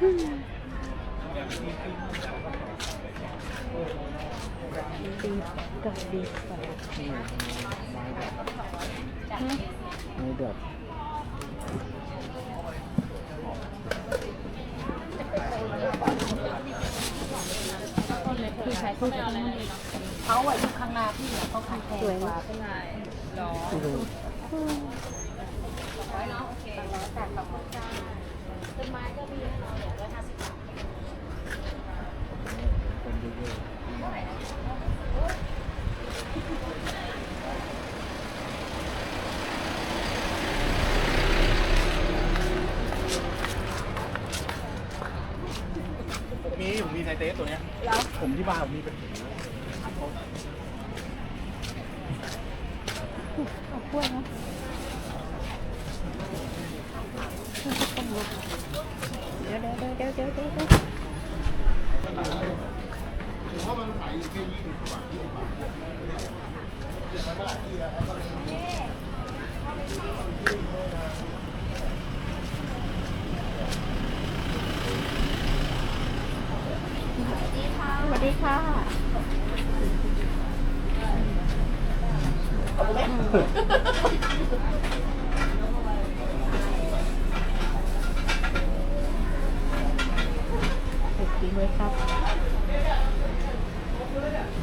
ดีกับดีกว่านี่ไม้แบบฮะไม้แบบพี่ชายพูดกับนี่เขาอะอยู่ข้างหน้าพี่อะเขาขายแพงกว่าข้างในไม่รู้ต้นไม้ก็มีให้เราอย่างร้อยห้าสิบบาท คนเยอะ ผม มีผมมีไทเตสตัวเนี้ยผมที่บ้านผมมีเป็นเอากล้วยนะเดี๋ยวเดี๋ยวเดี๋ยวเดี๋ยวเดี๋ยวเดี๋ยวสวัสดีค่ะโอเคเลยครับ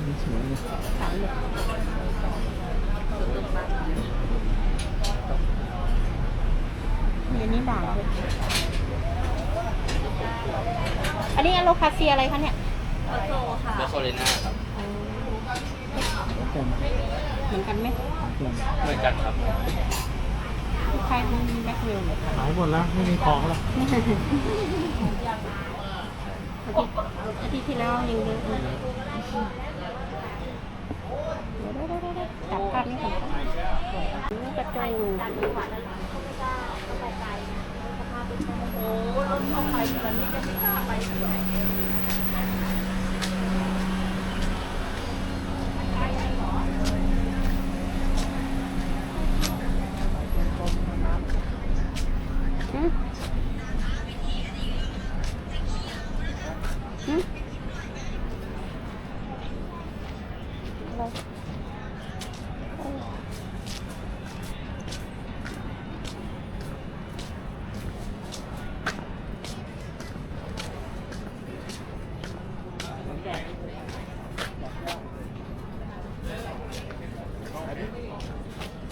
นี่สวยเลยถามเลยมีอันนี้ด่างเลยอันนี้อะโลคาเซียอะไรคะเนี่ยเบอร์ โซเลน่าครับแล้วกันเหมือนกันไหมแล้วกันเหมือนกันครับคล้ายๆแม็กเวลเลยค่ะหายหมดแล้ว ไม่มีของแล้วอาทิตย์อาทิตย์ที่แล้วยังเยอะเลยเดี๋ยวๆๆๆจับภาพนี้ก่อนนี่กระจงโอ้รถเข้าไปตอนนี้จะไม่กล้าไปที่ไหน อืมอืมอะไรเอ้ย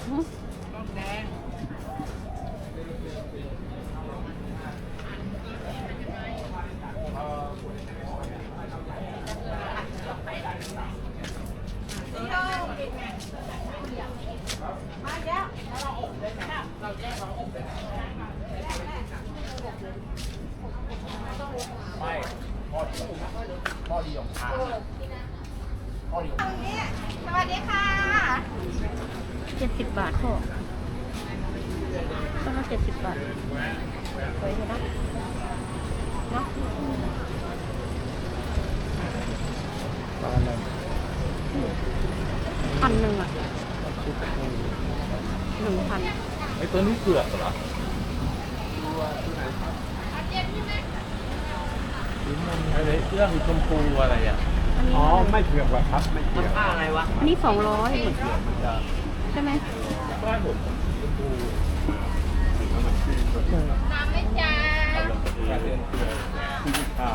อืม ไม่พ่อดีพ่อดีของทางพ่อดีของ สวัสดีค่ะ เจ็ดสิบบาทพ่อต้นละเจ็ดสิบบาทสวยอยู่นะเนาะ ปลาอะไร พัน หนึ่งอะชุดไทยหนึ่งพันไอ้ตัวนี้เผือกเหรอลิ้นมันอะไรเครื่องชมพูอะไรอะอันนี้อ๋อ ไม่เผือกว่ะครับ ไม่เผือกค่าอะไรวะ อันนี้สองร้อยเหมือนมันจะใช่ไหมบ้านผมชมพูใช่น้ำไม่จ้า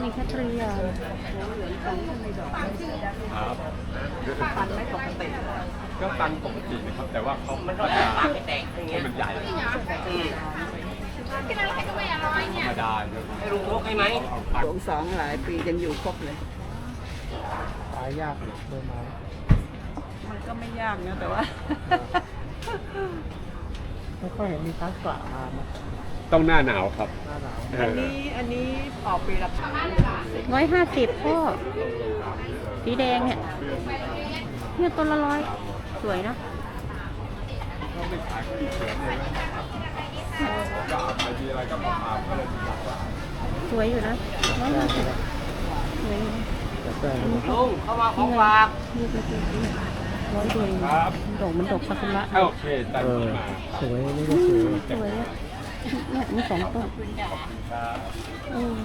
มีแคทเรียครับปันไม่ปกติก็ตันปกตินะครับ แต่ว่าเขามันก็พัฒปานากแตกอย่างเงี้ยให้มันใหญ่อืมกินอะไรก็ไม่อร่อยธรรมดาเนี่ยให้ลุงลกให้ไหมสองสองหลายปียังอยู่ครบเลยตายยากเบอร์ไม้มันก็ไม่ยากนะแต่ว่า ไม่ค่อยเห็นมีทักษะมานะต้องหน้าหนาวครับหน้าหนาวอันนี้อันนี้ออกปีละครั้งร้อยห้าสิบพ่อสีแดงเนี่ยเนี่ยต้นละร้อยสวยนะก็ไม่ขายที่เผือกเลยก็เอาไปทีอะไรก็มามาก็เลยหลักหลายสวยอยู่นะร้อยห้าสิบสวยอยู่นะแต่แต่ลุงเข้ามาของฝาก นี่ก็สวย ร้อยเดียวเองครับดอกมันดอกซากุระโอเคตัดเออมาสวยนี่ก็สวยสวยอะเนี่ยมีสองต้นเออ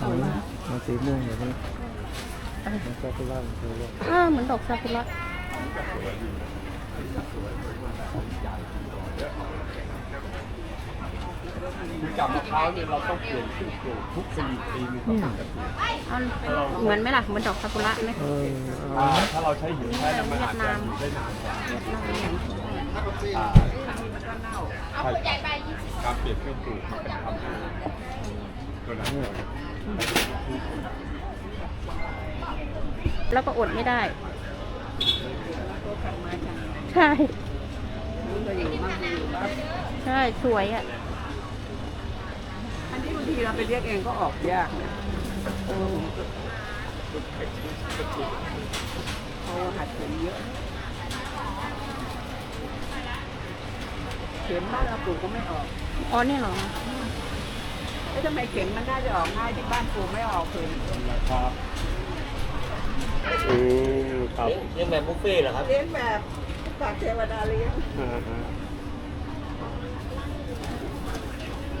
สวยมากมันสีม่วงแบบนี้มันก็คือว่ามันสวยเลยอ่าเหมือนดอกซากุระ คือกับมะพร้าวเนี่ยเราต้องเปลี่ยนขึ้นปลูกทุกปีปีนึงก็ปกติเอาเหมือนไหมล่ะเหมือนดอกซากุระไหมเอออ่าเอา ถ้าเราใช้หินแท้เนี่ยมันอาจจะอยู่ได้นานกว่าเวียดนามอย่างที่ว่าอ่าใช่การเปลี่ยนเครื่องปลูกมันเป็นคำตัวนั้นเลยแล้วก็อดไม่ได้ ใช่ก็อยู่มากอยู่บ้านใช่สวยอะอันนี้บางทีเราไปเรียกเองก็ออกยากนะเออเขาหัดเข็มเยอะ เข็มบ้านเราปลูกก็ไม่ออก อ๋อเนี่ยเหรอเอ๊ะทำไมเข็มมันน่าจะออกง่ายที่บ้านปลูกไม่ออกเข็มครับอืมครับเลี้ยงแบบบุฟเฟ่ต์เหรอครับเลี้ยงแบบฝากเทวดาเลี้ยงอ่าฮะ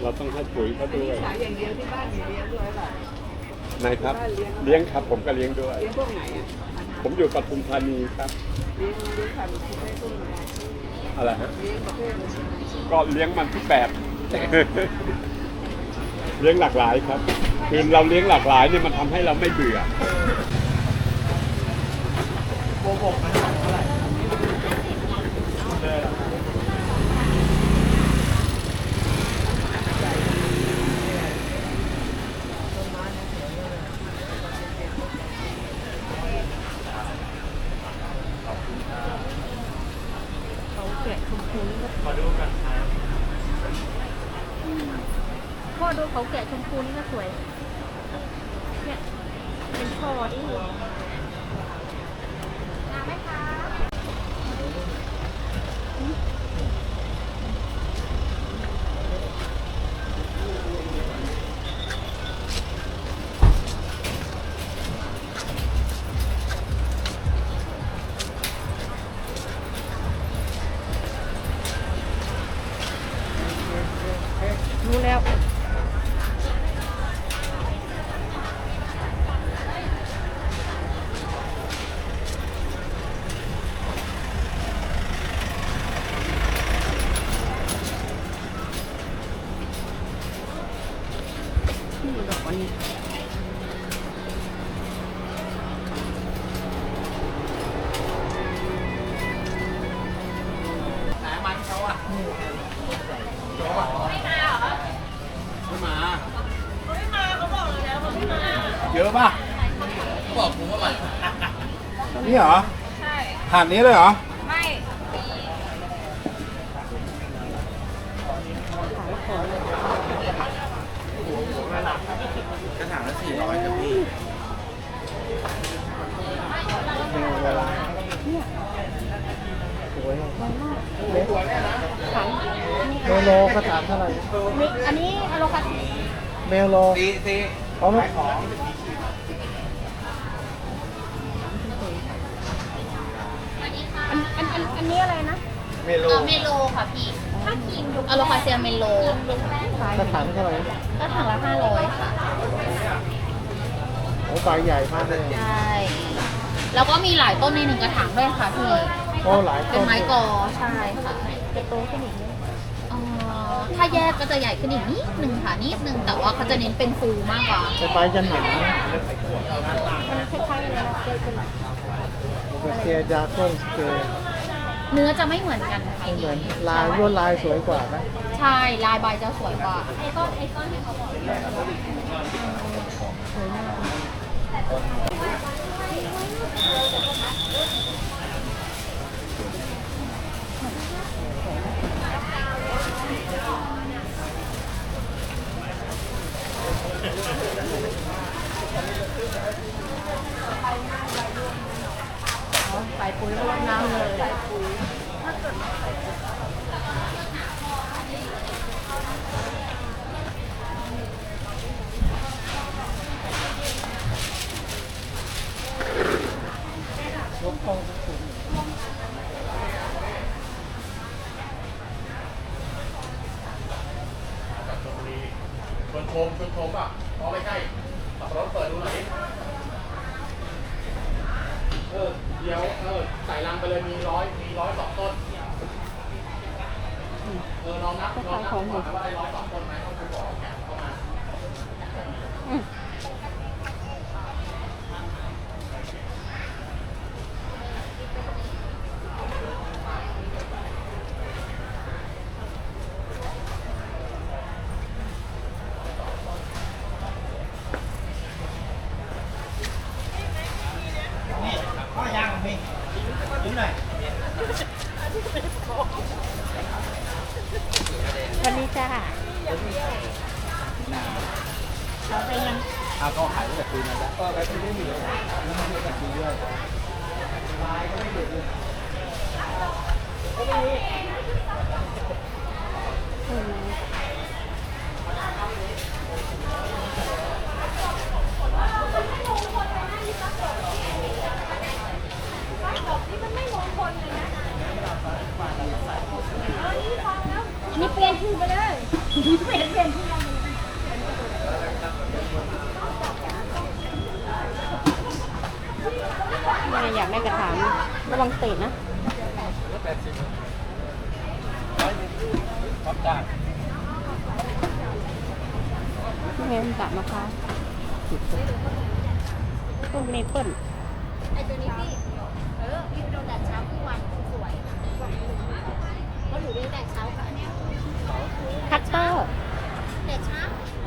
เราต้องให้ปุ๋ยเขาด้วยขายอย่างเดียวที่บ้านมีเลี้ยงด้วยป่ะนายครับ เลี้ยงครับผมก็เลี้ยงด้วย เลี้ยงพวกไหนอะผมอยู่ปทุมธานีครับเลี้ยงเลี้ยงพันธุ์ที่ไม่พวกไหนอะไรฮะเลี้ยงประเภทไหนก็เลี้ยงมันทุกแบบเลี้ยงหลากหลายครับคือเราเลี้ยงหลากหลายเนี่ยมันทำให้เราไม่เบื่อเขาแกะชมพูนี่ก็ ขอดูกันครับพ่อดูเขาแกะชมพูนี่ก็สวย เนี่ย เป็นช่อที่น้ำไหมคะ ช่ผ่านนี้เลยเหรอสวยอะถังเมโลกระถางเท่าไหร่มิกอันนี้อะโลคาเมโลตีตีเอาไหมอัน อันอันอันนี้อะไรนะเมโลเออเมโลค่ะพี่ถ้าครีมยุคอะโลคาเซียเมโลกระถางเท่าไหร่ก็ถังละห้าร้อยค่ะโอ้ใบใหญ่มากเลยใช่แล้วก็มีหลายต้นในหนึ่งกระถางด้วยค่ะพี่โอ้หลายเป็ต้นนไม้กอใช่ค่ะจะโตขึ้นอีกไหมเอ่อถ้าแยกก็จะใหญ่ขึ้นอีกนิดนึงค่ะนิดนึงแต่ว่าเขาจะเน้นเป็นฟูมากกว่าแต่ใบจะหนามันคล้ายๆอะไรนะเจอเป็นกระเซียดาก้นสเกล เนื้อจะไม่เหมือนกันค่ะเหมือนลายลวดลายสวยกว่าไหมใช่ลายใบจะสวยกว่าไอ้ต้นไอ้ต้นที่เขาบอกใส่ปุ๋ยรดน้ำเลย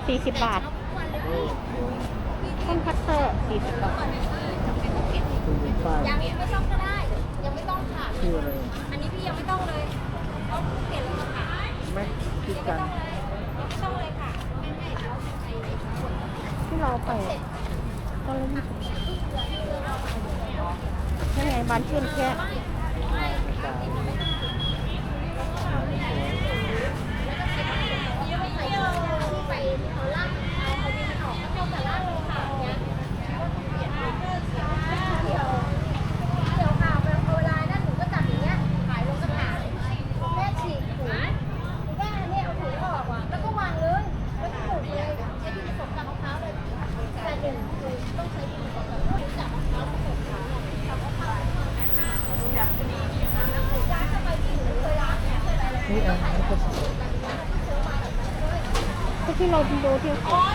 40 บาท ต้นคัตเตอร์40 บาท คุเป็นป้ายยังไม่ต้องก็ได้ ยังไม่ต้องค่ะ ชื่ออะไรอันนี้พี่ยังไม่ต้องเลยเขาเปลี่ยนแล้ค่ะม็กซิกันไม่ต้องเลยค่ะที่เราไปก็เล่นยังไงบ้านเชื่อมแค่ 뭐 어딘데 어디였어?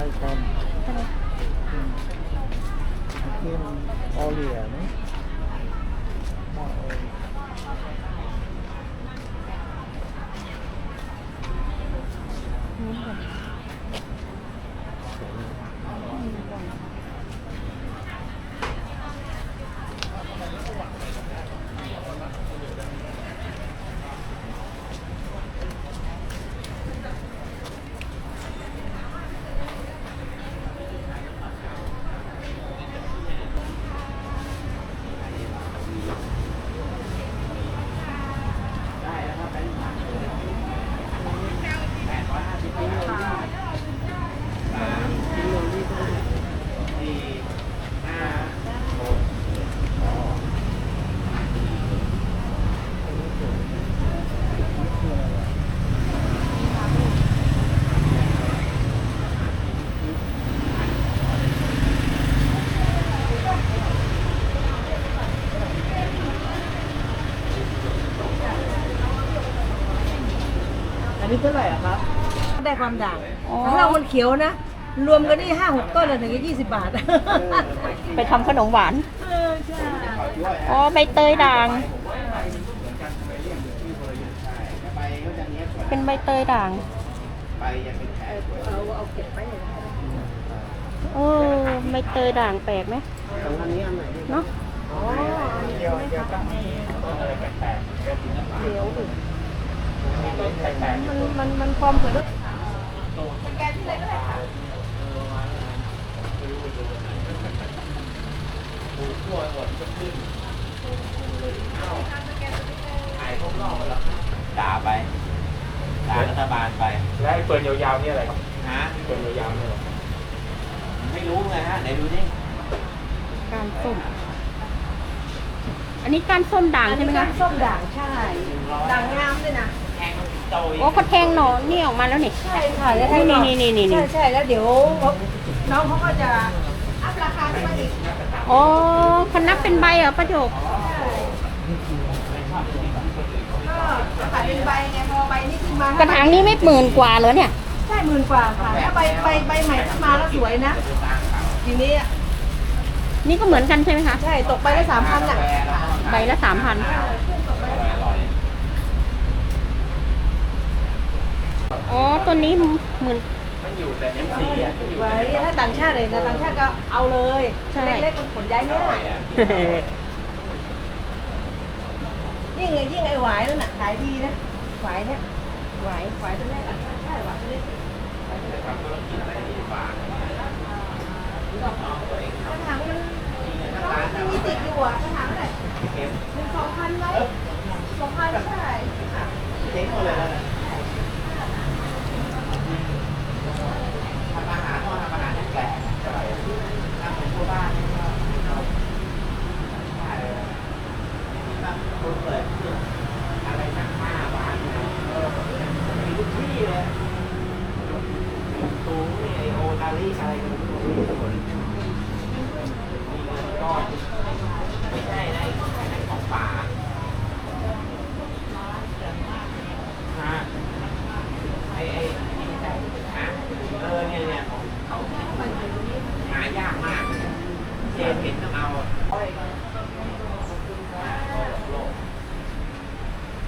ไปเมื่อ นี่ กี้ ไทยคอม ใช่ไหม นี่มันออเลียนะหม้อออเลีย นี่ค่ะ อันนี้เท่าไหร่อะครับ ได้ความด่างอ๋อถ้าเรามันเขียวนะ รวมกันนี่ห้าหกต้นเลยถึงจะยี่สิบบาทไปทำขนมหวาน เออใช่อ๋อใบเตยด่าง เป็นใบเตยด่างเอาเอาเก็บไปเลยนะเออใบเตยด่างแปลกไหมอันนี้อันไหนดีเนาะอ๋อเดียวเดียวต้องมีอะ ไรแปลกเขียวดิๆแปลกมันมันมันพร้อมกับด้วยด่าไปด่ารัฐบาลไป และไอ้เปิดยาวๆนี่อะไรครับฮะเปิดยาวๆนี่อะไรไม่รู้ไงฮะไหนดูดิการส้ม อันนี้การส้มด่างใช่ไหมคะส้มด่างใช่ด่างงามด้วยนะ โอ้เขาแทงหนอนี่ออกมาแล้วนี่ ใช่ค่ะแล้วให้นี่น้องนี่นี่นี่นี่ใช่ใช่แล้วเดี๋ยวน้องเขาก็จะอัพราคาขึ้นมาอีกอ๋อคนับเป็นใบเหรอประโยคก็ขายเป็นใบไงพอใบนี้ขึ้นมากระถางนี้ไม่หมื่นกว่าเหรอเนี่ย ใช่หมื่นกว่าค่ะถ้าใบใบใบใหม่ขึ้นมาแล้วสวยนะทีนี้นี่ก็เหมือนกันใช่ไหมคะ ใช่ตกใบละสามพันอะ ใบละสามพัน อ๋อ ตัวนี้หมื่นไว้ถ้าต่างชาติเลยนะต่างชาติก็เอาเลยใช่ เล็กๆมันขนย้ายง่ายยิ่งไงยิ่งไอ้หวายนั่นน่ะขายดีนะหวายเนี่ยหวายหวายตัวแรกอะใช่หวายตัวเล็กกระถางมันมันมีติดอยู่อะกระถางเท่าไหร่หนึ่งสองพันไหมสองพันเท่าไหร่เจ๊งหมดเลยนะทำอาหารก็ทำอาหาร แปลกๆทำเหมือนทั่วบ้านก็เอาใช่แบบคนเปิดอะไรสักห้าบาทนะเออมีทุกที่เลยตูนี่โอตาลีอะไรกันมีหมีเงินก้อนไม่ใช่นะไอ้ของป่า ฮะไอ้ไอ้ฮะเออเนี่ยเนี่ยของเขาหายากมากเจนเห็นต้องเอา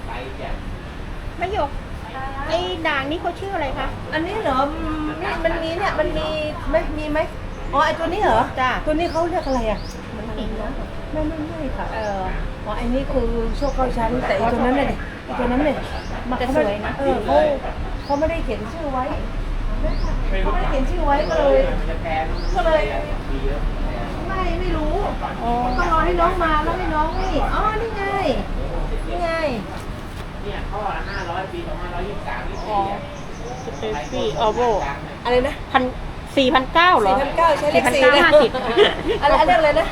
ไปแจก ประโยค ไอ้ด่างนี่เขาชื่ออะไรคะ อันนี้เหรออืมนี่มันมีเนี่ย มันมีไหมมีไหมอ๋อ ไอ ตัวนี้เหรอจ้าตัวนี้เขาเรียกอะไรอะมันเห็นนะไม่ไม่ไม่ค่ะเอออ๋อไอ้นี่คือโชคเข้าชั้นแต่ไอ้ตัวนั้นเนี่ยไอ้ตัวนั้นเนี่ยมันแต่เขาสไม่วยนะเออเขาเขาไม่ได้เขียนชื่อไว้เขาไม่ได้เขียนชื่อไว้ก็เลยมันจะแพงก็เลยดีแล้วไม่ไม่รู้อ๋อก็รอให้น้องมาแล้วให้น้องนี่อ๋อนี่ไงนี่ไงเนี่ยข้อละห้าร้อยปีสองพันร้อยยี่สิบสามยี่สิบสี่อะสเตฟี่ออโบอะไรนะพัน สี่พันเก้าเหรอ4,900ใช้เลขพันสี่เก้านะห้าสิบอะไรอะไรอะไรนะ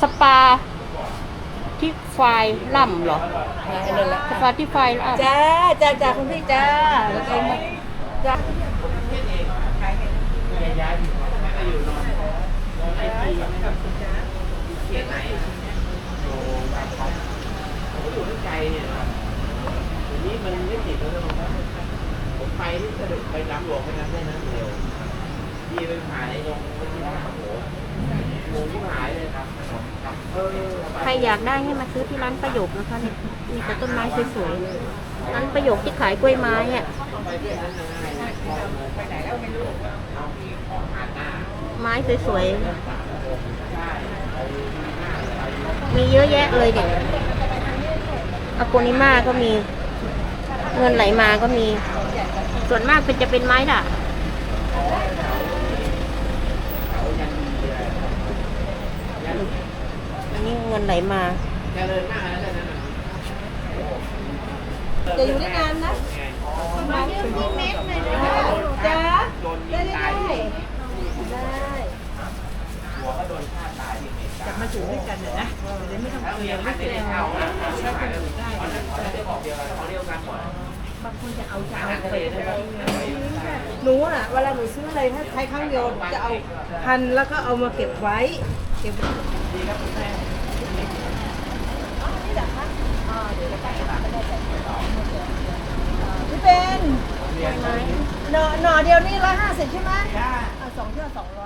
สปาที่ไฟล่ำเหรอนั่นแหละสปาที่ไฟล่ำจ้าจ้าจ้าคุณพี่จ้าแล้วก็มาจ้าย้ายไปอยู่นอนนอนไอทีนะครับเขียนไหนโอ้ครับครับผมอยู่ที่ไกลเนี่ยครับทีนี้มันไม่ติดแล้วนะผม ไปที่สะดุดไปรับหลวงไปนั้นได้นะเร็วดีไปหายลงไปที่ร้านโอ้โหงงที่หายเลยครับใครอยากได้ให้มาซื้อที่ร้านประโยคนะคะเนี่ยมีแต่ต้นไม้สวยๆร้านประโยคที่ขายกล้วยไม้อะไปไหนแล้วไม่รู้ไม้สวยๆมีเยอะแยะเลยเนี่ยอาโกนิมาก็มี เงินไหลมาก็มี ส่วนมากเป็นจะเป็นไม้ด่างอันนี้เงินไหลมาเจริญมากแล้วนะจะอยู่ได้นานนะมาเรื่องที่เม็ดเลยนะจ้าโดนยิได้งได้ตายได้ที่ได้หัวก็โดนฆ่าตายที่อเมริกาจะมาอยู่ด้วยกันนะจะไม่ต้องแล้วเมียพันไม่ได้เข้านะใช่กันได้ มันเขางคนจะเอาจะเอาไปหมหนูอะเวลาหนูซื้ออะไรถ้าใช้ครั้งเดียวจะเอาพันแล้วก็เอามาเก็บไว้เก็บไว้พี่เป็นหน่อหน่อเดียวนี่ร้อยห้าสิบใช่ไหมอ่สองเที่ยวสองร้อย